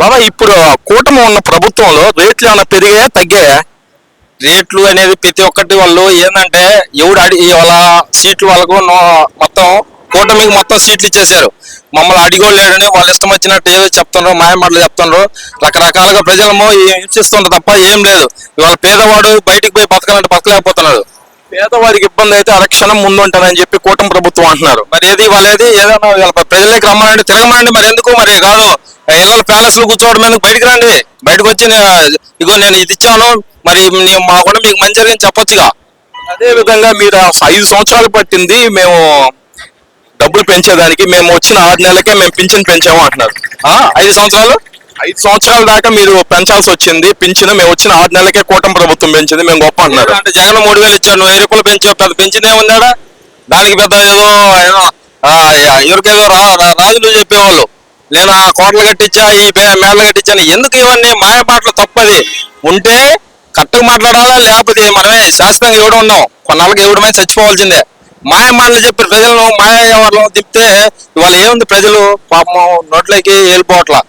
బాబా ఇప్పుడు కూటమి ఉన్న ప్రభుత్వంలో రేట్లు ఏమైనా పెరిగాయా తగ్గాయా? రేట్లు అనేది ప్రతి ఒక్కటి వాళ్ళు ఏంటంటే ఎవడు అడిగి వాళ్ళ సీట్లు వాళ్ళకు నో- మొత్తం కూటమికి మొత్తం సీట్లు ఇచ్చేశారు. మమ్మల్ని అడిగోలేడని వాళ్ళు ఇష్టం వచ్చినట్టు ఏదో చెప్తున్నారు మాయమాటలు చెప్తున్నారు రకరకాలుగా ప్రజలము హింసిస్తుంటారు తప్ప ఏం లేదు. ఇవాళ పేదవాడు బయటికి పోయి బతకాలంటే బతకలేకపోతున్నాడు. పేదవారికి ఇబ్బంది అయితే అరక్షణం ముందుంటారని చెప్పి కూటమి ప్రభుత్వం అంటున్నారు. మరి ఏది వాళ్ళేది ఏదైనా ప్రజలకి రమ్మనండి తిరగమనండి మరి ఎందుకు? మరి కాదు. ఇళ్ళ ప్యాలెస్లో కూర్చోవడం ఎందుకు? బయటికి రండి. బయటకు వచ్చి ఇగో నేను ఇది ఇచ్చాను. మరి మా కూడా మీకు మంచి జరిగింది చెప్పొచ్చుగా అదే విధంగా మీరు ఐదు సంవత్సరాలు పట్టింది మేము డబ్బులు పెంచేదానికి. మేము వచ్చిన ఆరు నెలలకే మేము పింఛన్ పెంచాము అంటున్నారు. ఐదు సంవత్సరాలు? ఐదు సంవత్సరాల దాకా మీరు పెంచాల్సి వచ్చింది. పింఛను మేము వచ్చిన ఆరు నెలలకే కూటమి ప్రభుత్వం పెంచింది. మేము గొప్ప అంటున్నారు. అంటే జగన్ మూడు వేలు ఇచ్చాడు. వెయ్యి రూపాయలు పెంచావు? పెద్ద పెంచిందే ఉందాడా? దానికి పెద్ద ఏదో ఎవరికేదో రాజులు చెప్పేవాళ్ళు. నేను ఆ కోటలు కట్టించా ఈ పే- మేడలు కట్టించాను. ఎందుకు ఇవన్నీ మాయ మాటలు తప్పది? ఉంటే కరెక్ట్గా మాట్లాడాలా? లేకపోతే మనమే శాశ్వతంగా ఎవడు ఉన్నాం. కొన్నాళ్ళకి ఎవడమే చచ్చిపోవాల్సిందే. మాయ మాటలు చెప్పి ప్రజలను మాయ ఎవరిలో తిప్పితే ఇవాళ ఏముంది ప్రజలు? పాపం నోట్లోకి వెళ్ళిపోవట్లా.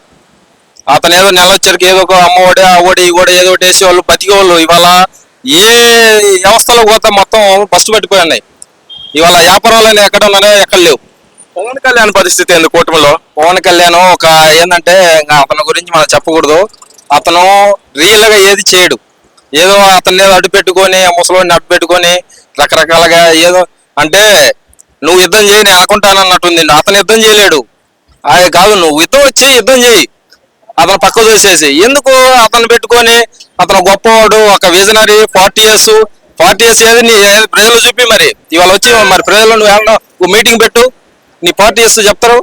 అతను ఏదో నెల వచ్చరికి ఏదో ఒక అమ్మఒడి ఆ ఓడి ఈ ఏదో ఒకటి వేసి వాళ్ళు బతికేవాళ్ళు. ఇవాళ ఏ వ్యవస్థలో పోతే మొత్తం బస్సు పట్టిపోయి ఉన్నాయి. ఇవాళ వ్యాపారాలు ఎక్కడ ఉన్నాయో ఎక్కడ లేవు. పవన్ కళ్యాణ్ పరిస్థితి ఏంది కూటమిలో? పవన్ కళ్యాణ్ ఒక ఏంటంటే ఇంకా అతని గురించి మనం చెప్పకూడదు. అతను రియల్గా ఏది చేయడు. ఏదో అతన్ని ఏదో అడ్డు పెట్టుకొని ఆ అడ్డు పెట్టుకొని రకరకాలుగా ఏదో అంటే నువ్వు యుద్ధం చేయి నేను అనుకుంటానన్నట్టుంది అతను యుద్ధం చేయలేడు. అది కాదు నువ్వు యుద్ధం వచ్చి యుద్ధం చేయి. అతను పక్క చూసేసి ఎందుకు అతను పెట్టుకొని అతను గొప్పవాడు ఒక visionary forty years forty years ఏది నీ ప్రజలు చూపి మరి. ఇవాళ వచ్చి మరి ప్రజలు నువ్వు ఏమన్నా మీటింగ్ పెట్టు. నీ పార్టీ ఇయర్స్ చెప్తారు?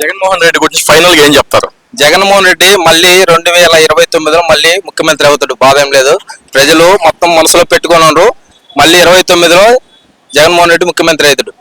జగన్మోహన్ రెడ్డి గురించి ఫైనల్గా ఏం చెప్తారు? జగన్మోహన్ రెడ్డి మళ్ళీ రెండు వేల ఇరవై తొమ్మిదిలో మళ్ళీ ముఖ్యమంత్రి అవుతాడు. బాధ ఏం లేదు. ప్రజలు మొత్తం మనసులో పెట్టుకొని ఉన్నారు మళ్ళీ ఇరవై తొమ్మిదిలో జగన్మోహన్ రెడ్డి ముఖ్యమంత్రి అవుతాడు.